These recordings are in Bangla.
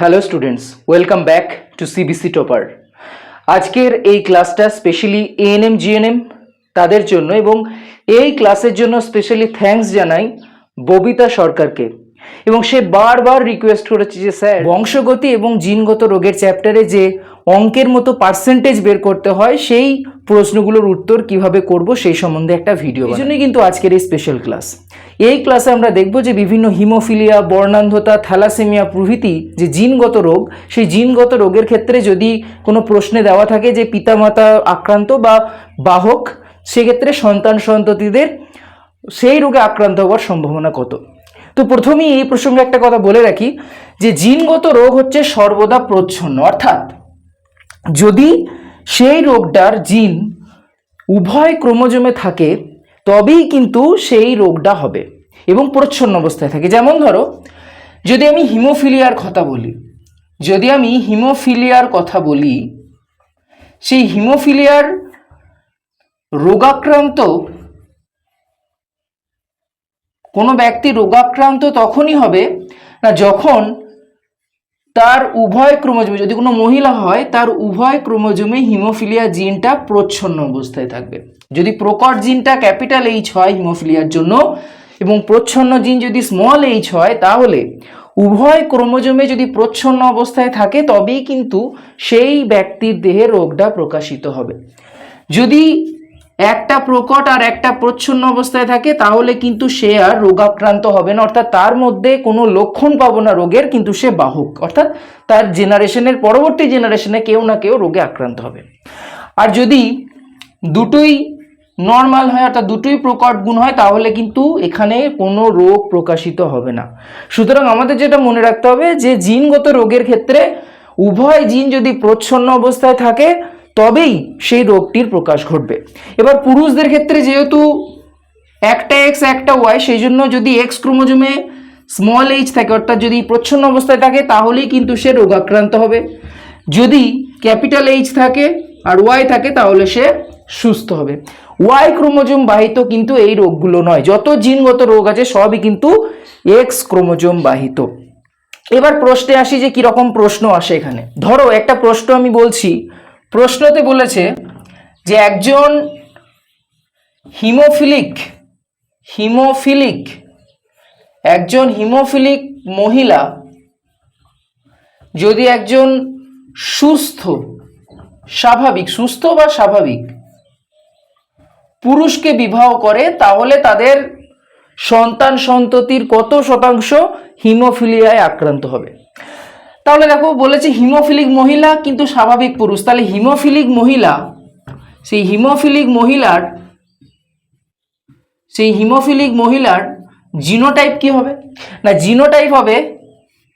Hello students welcome back to CBC topper আজকের এই ক্লাসটা স্পেশালি এএনএম জিএনএম তাদের জন্য এবং এই ক্লাসের জন্য স্পেশালি থ্যাঙ্কস জানাই ববিতা সরকারকে। এবং সে বারবার রিকোয়েস্ট করেছে যে স্যার বংশগতি এবং জিনগত রোগের চ্যাপ্টারে যে অঙ্কের মতো পার্সেন্টেজ বের করতে হয় সেই প্রশ্নগুলোর উত্তর কীভাবে করব সেই সম্বন্ধে একটা ভিডিও এই জন্যই কিন্তু আজকের এই স্পেশাল ক্লাস এই ক্লাসে আমরা দেখব যে বিভিন্ন হিমোফিলিয়া বর্ণান্ধতা থ্যালাসেমিয়া প্রভৃতি যে জিনগত রোগ, সেই জিনগত রোগের ক্ষেত্রে যদি কোনো প্রশ্নে দেওয়া থাকে যে পিতামাতা আক্রান্ত বা বাহক, সেক্ষেত্রে সন্তান সন্ততিদের সেই রোগে আক্রান্ত হওয়ার সম্ভাবনা কত? তো প্রথমেই এই প্রসঙ্গে একটা কথা বলে রাখি যে জিনগত রোগ হচ্ছে সর্বদা প্রচ্ছন্ন। অর্থাৎ যদি সেই রোগটার জিন উভয় ক্রোমোজোমে থাকে, তবেই কিন্তু সেই রোগটা হবে। এবং প্রচ্ছন্ন অবস্থায় থাকে। যেমন ধরো, যদি আমি হিমোফিলিয়ার কথা বলি, যদি আমি হিমোফিলিয়ার কথা বলি, সেই হিমোফিলিয়ার রোগাক্রান্ত, কোনো ব্যক্তি রোগাক্রান্ত তখনই হবে না যখন তার উভয় ক্রোমোজোমে, যদি কোনো মহিলা হয়, তার উভয় ক্রোমোজোমে হিমোফিলিয়া জিনটা প্রচ্ছন্ন অবস্থায় থাকবে। যদি প্রকট জিনটা ক্যাপিটাল এইচ হয় হিমোফিলিয়ার জন্য এবং প্রচ্ছন্ন জিন যদি স্মল এইচ হয়, তাহলে উভয় ক্রোমোজোমে যদি প্রচ্ছন্ন অবস্থায় থাকে, তবেই কিন্তু সেই ব্যক্তির দেহে রোগটা প্রকাশিত হবে। যদি একটা প্রকট আর একটা প্রচ্ছন্ন অবস্থায় থাকে, তাহলে কিন্তু সে আর রোগাক্রান্ত হবে না। অর্থাৎ তার মধ্যে কোনো লক্ষণ পাবো না রোগের, কিন্তু সে বাহক। অর্থাৎ তার জেনারেশনের পরবর্তী জেনারেশনে কেউ না কেউ রোগে আক্রান্ত হবে। আর যদি দুটোই নর্মাল হয়, অর্থাৎ দুটোই প্রকট গুণ হয়, তাহলে কিন্তু এখানে কোনো রোগ প্রকাশিত হবে না। সুতরাং আমাদের যেটা মনে রাখতে হবে যে, জিনগত রোগের ক্ষেত্রে উভয় জিন যদি প্রচ্ছন্ন অবস্থায় থাকে, তবেই সেই রোগটির প্রকাশ ঘটবে। এবার পুরুষদের ক্ষেত্রে যেহেতু একটা এক্স একটা ওয়াই সেই জন্য যদি এক্স ক্রোমোজোমে স্মল এইচ থাকে, অর্থাৎ যদি প্রচ্ছন্ন অবস্থায় থাকে, তাহলেই কিন্তু সে রোগাক্রান্ত হবে। যদি ক্যাপিটাল এইচ থাকে আর ওয়াই থাকে, তাহলে সে সুস্থ হবে। ওয়াই ক্রোমোজোম বাহিত কিন্তু এই রোগগুলো নয়। যত জিনগত রোগ আছে, সবই কিন্তু এক্স ক্রোমোজোম বাহিত। এবার প্রশ্নে আসি যে কীরকম প্রশ্ন আসে এখানে। ধরো, একটা প্রশ্ন আমি বলছি। প্রশ্নতে বলেছে যে একজন হিমোফিলিক হিমোফিলিক, একজন হিমোফিলিক মহিলা যদি একজন সুস্থ, স্বাভাবিক, সুস্থ বা স্বাভাবিক পুরুষকে বিবাহ করে, তাহলে তাদের সন্তান সন্ততির কত শতাংশ হিমোফিলিয়ায় আক্রান্ত হবে? তাহলে দেখো, বলেছে হিমোফিলিক মহিলা কিন্তু স্বাভাবিক পুরুষ। তাহলে হিমোফিলিক মহিলা, সেই হিমোফিলিক মহিলার, সেই হিমোফিলিক মহিলার জিনোটাইপ কি হবে? না, জিনোটাইপ হবে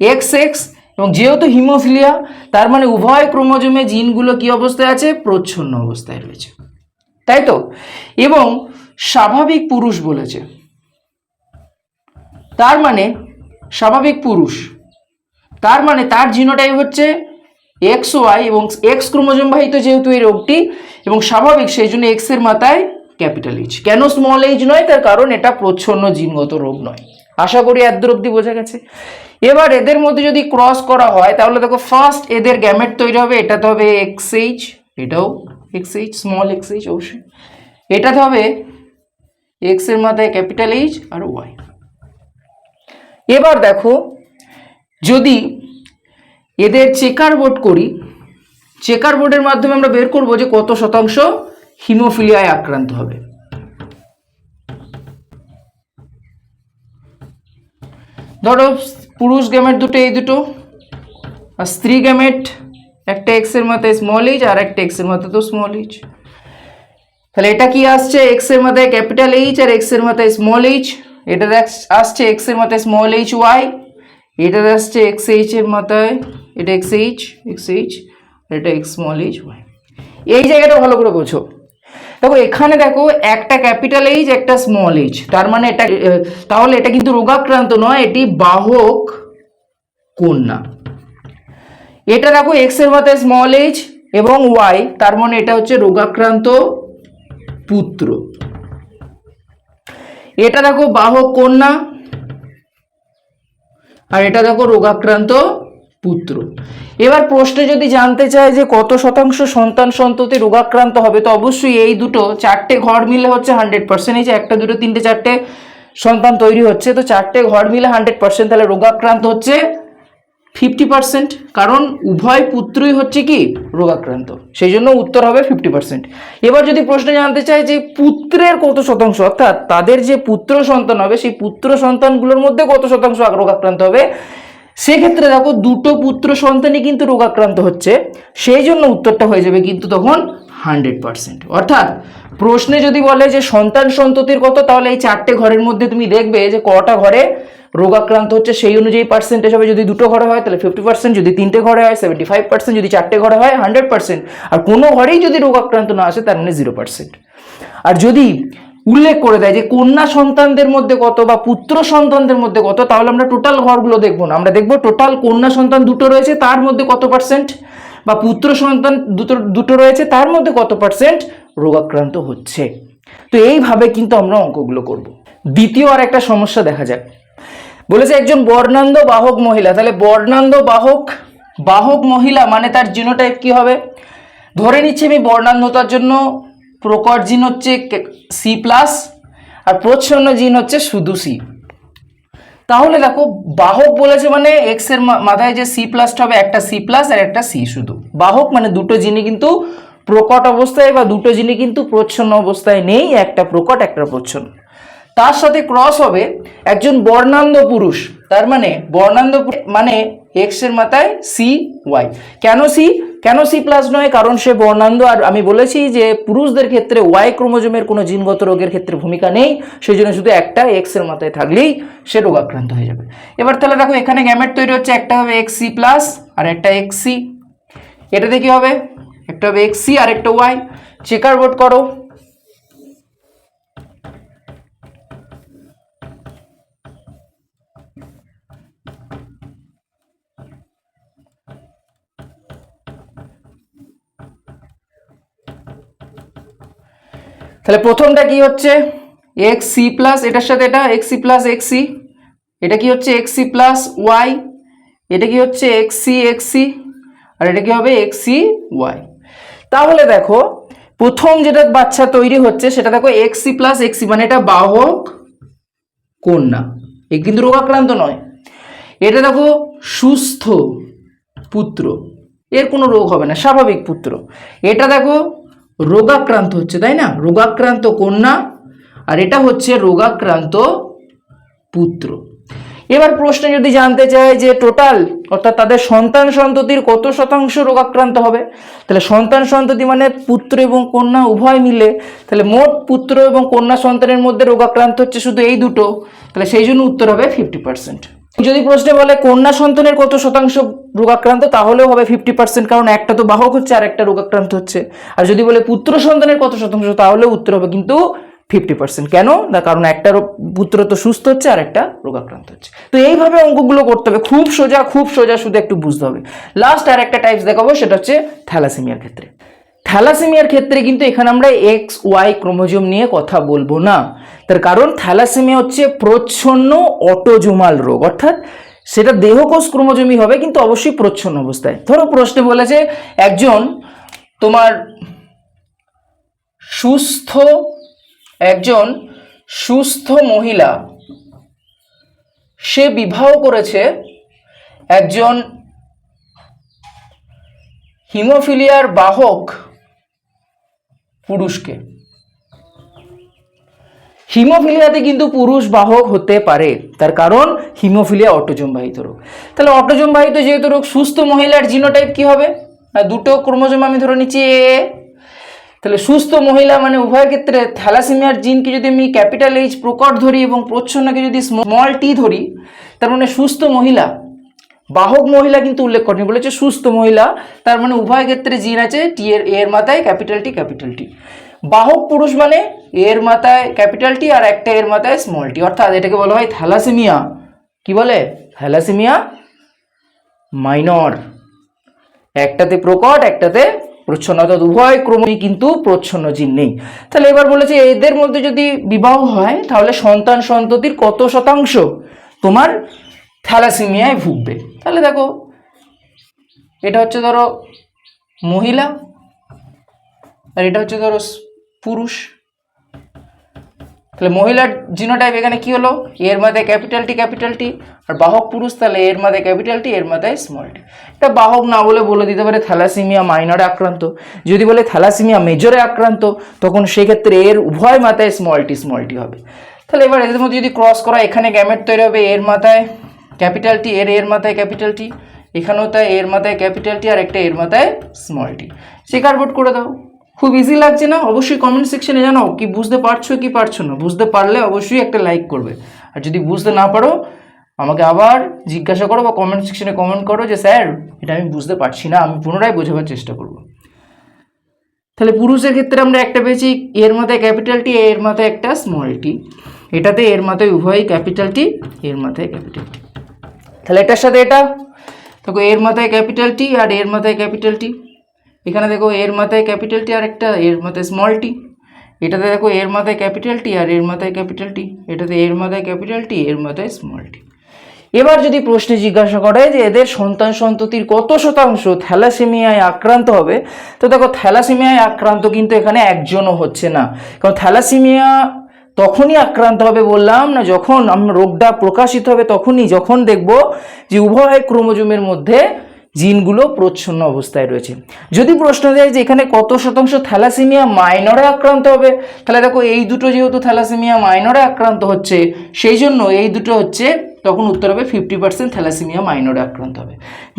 এক্স এক্স এবং যেহেতু হিমোফিলিয়া, তার মানে উভয় ক্রোমোজোমে জিনগুলো কি অবস্থায় আছে? প্রচ্ছন্ন অবস্থায় রয়েছে। তাই তো? এবং স্বাভাবিক পুরুষ বলেছে। তার মানে স্বাভাবিক পুরুষ। তার মানে তার জিনোটাইপ হচ্ছে এক্স, ওয়াই এবং এক্স ক্রোমোজোম বাহিত যেহেতু এই রোগটি এবং স্বাভাবিক, সেই জন্য এক্সের মাথায় ক্যাপিটাল এইচ কেন স্মল এইচ নয়? তার কারণ এটা প্রচ্ছন্ন জিনগত রোগ নয়। আশা করি এত অব্দি বোঝা গেছে। এবার এদের মধ্যে যদি ক্রস করা হয়, তাহলে দেখো ফার্স্ট এদের গ্যামেট তৈরি হবে, এটাতে হবে এক্স এইচ এটাও X H small X H অবশ্যই এটাতে হবে এক্সের মাথায় ক্যাপিটাল এইচ আর ওয়াই এবার দেখো, যদি এদের চেকার বোর্ড করি চেকার বোর্ডের মাধ্যমে আমরা বের করব যে কত শতাংশ হিমোফিলিয়ায় আক্রান্ত হবে। ধরো, পুরুষ গ্যামেট দুটো, এই দুটো, আর স্ত্রী গ্যামেট এক্সের মাথায় স্মল এইচ আর একটা এক্সের মাথায় তো স্মল এইচ তাহলে এটা কি আসছে? এক্সের মাথায় ক্যাপিটাল এইচ আর এক্সের মাথায় স্মল এইচ এটা আসছে এক্সের মাথায় স্মল এইচ ওয়াই এটা আসছে এক্স এইচ এর মাথায় এটা এক্স এইচ এক্স এইচ এটা এক্স স্মল এইচ ওয়াই এই জায়গাটা ভালো করে বোঝো। দেখো, এখানে দেখো, একটা ক্যাপিটাল এইচ একটা স্মল এইচ তার মানে এটা তাহলে এটা কিন্তু রোগাক্রান্ত নয়, এটি বাহক কন্যা এটা রাখো এক্সের মাথায় স্মল এইচ এবং ওয়াই তার মানে এটা হচ্ছে রোগাক্রান্ত পুত্র। এটা দেখো বাহক কন্যা আর এটা দেখো রোগাক্রান্ত পুত্র। এবার প্রশ্নে যদি জানতে চায় যে কত শতাংশ সন্তান সন্ততি রোগাক্রান্ত হবে, তো অবশ্যই এই দুটো, চারটে ঘর মিলে হচ্ছে হান্ড্রেড পার্সেন্ট এই যে একটা, দুটো, তিনটে, চারটে সন্তান তৈরি হচ্ছে, তো চারটে ঘর মিলে হান্ড্রেড পার্সেন্ট তাহলে রোগাক্রান্ত হচ্ছে ফিফটি পার্সেন্ট, কারণ উভয় পুত্রই হচ্ছে কি? রোগাক্রান্ত। সেই জন্য উত্তর হবে ফিফটি পার্সেন্ট। এবার যদি প্রশ্নে জানতে চাই যে পুত্রের কত শতাংশ, অর্থাৎ তাদের যে পুত্র সন্তান হবে, সেই পুত্র সন্তানগুলোর মধ্যে কত শতাংশ রোগাক্রান্ত হবে? সেক্ষেত্রে দেখো, দুটো পুত্র সন্তানই কিন্তু রোগাক্রান্ত হচ্ছে। সেই জন্য উত্তরটা হয়ে যাবে কিন্তু তখন হান্ড্রেড পার্সেন্ট। অর্থাৎ প্রশ্নে যদি বলে যে সন্তান সন্ততির কত, তাহলে এই চারটে ঘরের মধ্যে তুমি দেখবে যে কটা ঘরে রোগাক্রান্ত হচ্ছে, সেই অনুযায়ী পার্সেন্টেজ হবে। যদি দুটো ঘরে হয়, তাহলে ফিফটি পার্সেন্ট যদি তিনটে ঘরে হয় সেভেন্টি ফাইভ পার্সেন্ট যদি চারটে ঘরে হয় হান্ড্রেড পার্সেন্ট আর কোনো ঘরেই যদি রোগাক্রান্ত না আসে, তার মানে জিরো পার্সেন্ট আর যদি উল্লেখ করে দেয় যে, কন্যা সন্তানদের মধ্যে কত বা পুত্র সন্তানদের মধ্যে কত, তাহলে আমরা টোটাল ঘরগুলো দেখব না। আমরা দেখব টোটাল কন্যা সন্তান দুটো রয়েছে, তার মধ্যে কত পার্সেন্ট বা পুত্র সন্তান দুটো দুটো রয়েছে, তার মধ্যে কত পার্সেন্ট রোগাক্রান্ত হচ্ছে? তো এইভাবে কিন্তু আমরা অঙ্কগুলো করব। দ্বিতীয় আর একটা সমস্যা দেখা যাক। বলেছে একজন বর্ণান্ধ বাহক মহিলা। তাহলে বর্ণান্ধ বাহক বাহক মহিলা মানে তার জিনোটাইপ কি হবে? ধরে নিচ্ছি আমি বর্ণান্ধতার জন্য প্রকট জিন হচ্ছে সি প্লাস আর প্রচ্ছন্ন জিন হচ্ছে শুধু সি তাহলে দেখো, বাহক বলেছে মানে এক্সের মাথায় যে সি প্লাসটা হবে, একটা সি প্লাস আর একটা সি শুধু। বাহক মানে দুটো জিনিস কিন্তু প্রকট অবস্থায় বা দুটো জিনিস কিন্তু প্রচ্ছন্ন অবস্থায় নেই, একটা প্রকট, একটা প্রচ্ছন্ন। তার সাথে ক্রস হবে একজন বর্ণান্ধ পুরুষ। তার মানে বর্ণান্ধ মানে এক্সের মাথায় সি ওয়াই কেন সি কেন সি প্লাস নয়? কারণ সে বর্ণান্ধ। আর আমি বলেছি যে পুরুষদের ক্ষেত্রে ওয়াই ক্রোমোজোমের কোনো জিনগত রোগের ক্ষেত্রে ভূমিকা নেই। সেই জন্য শুধু একটা এক্সের মাথায় থাকলেই সে রোগাক্রান্ত হয়ে যাবে। এবার তাহলে দেখো, এখানে গ্যামেট তৈরি হচ্ছে। একটা হবে এক্স সি প্লাস আর একটা এক্স সি এটাতে কি হবে? একটা হবে এক্স সি আর একটা ওয়াই চেকার বোর্ড করো। তাহলে প্রথমটা কি হচ্ছে? এক্স সি প্লাস এটার সাথে এটা? X C plus X C এটা কি হচ্ছে? এক্স সি প্লাস ওয়াই এটা কি হচ্ছে? এক্স সি এক্স সি আর এটা কি হবে? এক্স সি ওয়াই তাহলে দেখো, প্রথম যেটা বাচ্চা তৈরি হচ্ছে, সেটা দেখো X C plus X C মানে এটা বাহক কন্যা। এ কিন্তু রোগাক্রান্ত নয়। এটা দেখো সুস্থ পুত্র। এর কোনো রোগ হবে না, স্বাভাবিক পুত্র। এটা দেখো রোগাক্রান্ত হচ্ছে, তাই না? রোগাক্রান্ত কন্যা, আর এটা হচ্ছে রোগাক্রান্ত পুত্র। এবার প্রশ্নে যদি জানতে চায় যে টোটাল অর্থাৎ তাদের সন্তান সন্ততির কত শতাংশ রোগাক্রান্ত হবে? তাহলে সন্তান সন্ততি মানে পুত্র এবং কন্যা উভয় মিলে, তাহলে মোট পুত্র এবং কন্যা সন্তানের মধ্যে রোগাক্রান্ত হচ্ছে শুধু এই দুটো, তাহলে সেই জন্য উত্তর হবে ফিফটি পার্সেন্ট যদি প্রশ্নে বলে কন্যা সন্তানের কত শতাংশ রোগাক্রান্ত, তাহলেও হবে ফিফটি পার্সেন্ট কারণ একটা তো বাহক হচ্ছে আর একটা রোগাক্রান্ত হচ্ছে। আর যদি বলে পুত্র সন্তানের কত শতাংশ, তাহলেও উত্তর হবে কিন্তু ফিফটি পার্সেন্ট কেন? না, কারণ একটা পুত্র তো সুস্থ হচ্ছে আর একটা রোগাক্রান্ত হচ্ছে। তো এইভাবে অঙ্কগুলো করতে হবে। খুব সোজা খুব সোজা শুধু একটু বুঝতে হবে। লাস্ট আর একটা টাইপস দেখাবো, সেটা হচ্ছে থ্যালাসেমিয়ার ক্ষেত্রে। থ্যালাসেমিয়ার ক্ষেত্রে কিন্তু এখানে আমরা এক্স ওয়াই ক্রোমোজোম নিয়ে কথা বলব না। তার কারণ থ্যালাসেমিয়া হচ্ছে প্রচ্ছন্ন অটোজোমাল রোগ। অর্থাৎ সেটা দেহকোষ ক্রোমোজোমই হবে, কিন্তু অবশ্যই প্রচ্ছন্ন অবস্থায়। ধরো প্রশ্নে বলেছে একজন তোমার সুস্থ, একজন সুস্থ মহিলা, সে বিবাহ করেছে, একজন হিমোফিলিয়ার বাহক পুরুষকে। হিমোফিলিয়াতে কিন্তু পুরুষ বাহক হতে পারে, তার কারণ হিমোফিলিয়া অটোজোম বাহিত রোগ। তাহলে অটোজোম বাহিত যেহেতু রোগ, সুস্থ মহিলার জিনোটাইপ কি হবে? আর দুটো ক্রোমোজোম আমি ধরে নিচ্ছি এ তাহলে সুস্থ মহিলা মানে উভয় ক্ষেত্রে থ্যালাসেমিয়ার জিনকে যদি আমি ক্যাপিটাল এইচ প্রকট ধরি এবং প্রচ্ছন্নকে যদি স্মল টি ধরি, তার মানে সুস্থ মহিলা বাহক মহিলা কিন্তু উল্লেখ করেনি, বলেছে সুস্থ মহিলা, তার মানে উভয় ক্ষেত্রে জিন আছে, টি এর এর মাথায় ক্যাপিটাল টি ক্যাপিটাল টি। বাহক পুরুষ মানে এর মাথায় ক্যাপিটাল টি আর একটা এর মাথায় স্মল টি, অর্থাৎ এটাকে বলা হয় থ্যালাসেমিয়া। কি বলে? Thalassaemia minor. একটাতে প্রকট, একটাতে প্রচ্ছন্ন, অর্থাৎ উভয় ক্রমই কিন্তু প্রচ্ছন্ন জিন নেই। তাহলে এবার বলেছে এদের মধ্যে যদি বিবাহ হয়, তাহলে সন্তান সন্ততির কত শতাংশ? তোমার থ্যালাসেমিয়ায় ভুগবে। তাহলে দেখো, এটা হচ্ছে ধরো মহিলা, আর এটা হচ্ছে ধরো পুরুষ। তাহলে মহিলার জিনোটাইপ এখানে কি হলো? এর মাথায় ক্যাপিটাল টি ক্যাপিটাল টি আর বাহক পুরুষ তাহলে এর মাথায় ক্যাপিটাল টি এর মাথায় স্মল টি এটা বাহক না বলে বলে দিতে পারে থ্যালাসিমিয়া মাইনরে আক্রান্ত। যদি বলে থ্যালাসিমিয়া মেজরে আক্রান্ত, তখন সেক্ষেত্রে এর উভয় মাথায় স্মল টি স্মল টি হবে। তাহলে এবার এদের মধ্যে যদি ক্রস করা, এখানে গ্যামেট তৈরি হবে এর মাথায় ক্যাপিটাল টি এর এর মাথায় ক্যাপিটাল টি, এখানেও তাই এর মাথায় ক্যাপিটাল টি আর একটা এর মাথায় স্মল টি বোর্ড করে দাও। খুব ইজি লাগছে না? অবশ্যই কমেন্ট সেকশনে জানাও কি বুঝতে পারছ কি পারছ না। বুঝতে পারলে অবশ্যই একটা লাইক করবে। আর যদি বুঝতে না পারো, আমাকে আবার জিজ্ঞাসা করো বা কমেন্ট সেকশনে কমেন্ট করো যে, স্যার, এটা আমি বুঝতে পারছি না। আমি পুনরায় বোঝাবার চেষ্টা করব। তাহলে পুরুষের ক্ষেত্রে আমরা একটা পেয়েছি, এর মাথায় ক্যাপিটাল টি, এর মাথায় একটা স্মল টি এটাতে এর মাথায় উভয়ই ক্যাপিটাল টি, এর মাথায় ক্যাপিটাল টি। তাহলে এটার সাথে এটা? দেখো, এর মাথায় ক্যাপিটাল টি আর এর মাথায় ক্যাপিটাল টি এখানে দেখো, এর মাথায় ক্যাপিটাল টি আর একটা, এর মাথায় স্মল টি এটাতে দেখো, এর মাথায় ক্যাপিটাল টি আর এর মাথায় ক্যাপিটাল টি এটাতে এর মাথায় ক্যাপিটাল টি এর মাথায় স্মল টি এবার যদি প্রশ্নে জিজ্ঞাসা করে যে এদের সন্তান সন্ততির কত শতাংশ থ্যালাসেমিয়ায় আক্রান্ত হবে, তো দেখো, থ্যালাসেমিয়ায় আক্রান্ত কিন্তু এখানে একজনও হচ্ছে না। কারণ থ্যালাসেমিয়া তখনই আক্রান্ত হবে বললাম না, যখন আমরা রোগটা প্রকাশিত হবে তখনই, যখন দেখব যে উভয় ক্রোমোজোমের মধ্যে জিনগুলো প্রচ্ছন্ন অবস্থায় রয়েছে। যদি প্রশ্ন দেয় যে এখানে কত শতাংশ থ্যালাসেমিয়া মাইনরে আক্রান্ত হবে, তাহলে দেখো এই দুটো যেহেতু থ্যালাসেমিয়া মাইনরে আক্রান্ত হচ্ছে, সেই জন্য এই দুটো হচ্ছে তখন উত্তর হবে ফিফটি পার্সেন্ট থ্যালাসেমিয়া মাইনরে আক্রান্ত হবে।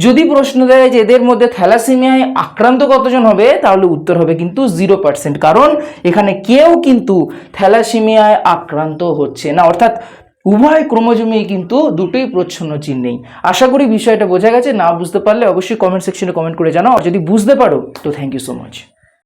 যদি প্রশ্ন দেয় যে এদের মধ্যে থ্যালাসেমিয়ায় আক্রান্ত কতজন হবে, তাহলে উত্তর হবে কিন্তু জিরো পার্সেন্ট কারণ এখানে কেউ কিন্তু থ্যালাসেমিয়ায় আক্রান্ত হচ্ছে না। অর্থাৎ উভয় ক্রোমোজোমেই কিন্তু দুটোই প্রচ্ছন্ন চিহ্ন নেই। আশা করি বিষয়টা বোঝা গেছে। না বুঝতে পারলে অবশ্যই কমেন্ট সেকশনে কমেন্ট করে জানাও। আর যদি বুঝতে পারো, তো থ্যাংক ইউ সো মাচ